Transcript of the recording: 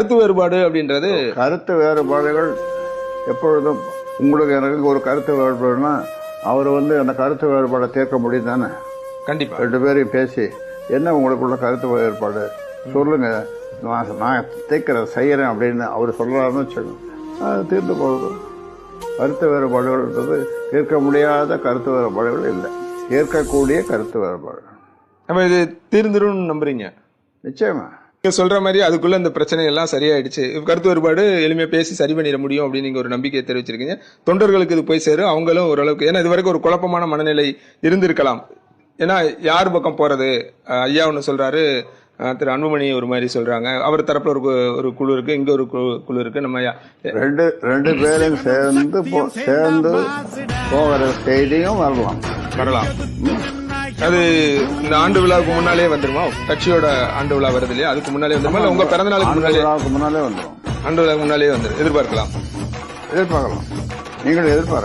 கருத்து வேறுபாடு அப்படின்றது கருத்து வேறுபாடுகள் எப்பொழுதும் உங்களுக்கு எனக்கு ஒரு கருத்து வேறுபாடுனா அவர் வந்து அந்த கருத்து வேறுபாடை தீர்க்க முடியும் தானே கண்டிப்பா. ரெண்டு பேரையும் பேசி என்ன உங்களுக்குள்ள கருத்து வேறுபாடு? சொல்லுங்க. நான் நான் தீர்க்கிறேன் செய்யறேன் அப்படின்னு அவர் சொல்றாருன்னு வச்சுக்கோங்க. தீர்ந்து போகுது. கருத்து வேறுபாடுகள்ன்றது தீர்க்க முடியாத கருத்து வேறுபாடுகள் இல்லை. ஏற்கக்கூடிய கருத்து வேறுபாடு. நம்ம இது தீர்ந்துரும் நம்புறீங்க? நிச்சயமா. நீங்க சொல்ற மாதிரி அதுக்குள்ள இந்த பிரச்சனை எல்லாம் சரியாயிடுச்சு. கருத்து வேறுபாடு எளிமையா பேசி சரி பண்ணிட முடியும் அப்படின்னு நீங்க ஒரு நம்பிக்கையை தெரிவிச்சிருக்கீங்க. தொண்டர்களுக்கு இது போய் சேரும். அவங்களும் ஓரளவுக்கு ஏன்னா இது வரைக்கும் ஒரு குழப்பமான மனநிலை இருந்திருக்கலாம். ஏன்னா யார் பக்கம் போறது? ஐயா ஒன்று சொல்றாரு. திரு அன்புமணி ஒரு மாதிரி சொல்றாங்க. அவர் தரப்புல ஒரு ஒரு குழு இருக்கு. இங்க ஒரு குழு இருக்கு. நம்ம ரெண்டு ரெண்டு பேரும் சேர்ந்து சேர்ந்து போகிற செய்தியும் வரலாம். வரலாம். அது இந்த ஆண்டு விழாவுக்கு முன்னாலே வந்துருமா? கட்சியோட ஆண்டு விழா வருது இல்லையா? அதுக்கு முன்னாலே வந்துருமா? இல்ல உங்க பிறந்த நாளுக்கு ஆண்டு முன்னாலே? முன்னாலே வந்துடும் ஆண்டு விழாவுக்கு முன்னாலே வந்துரு எதிர்பார்க்கலாம். எதிர்பார்க்கலாம். நீங்கள் எதிர்பார்க்கலாம்.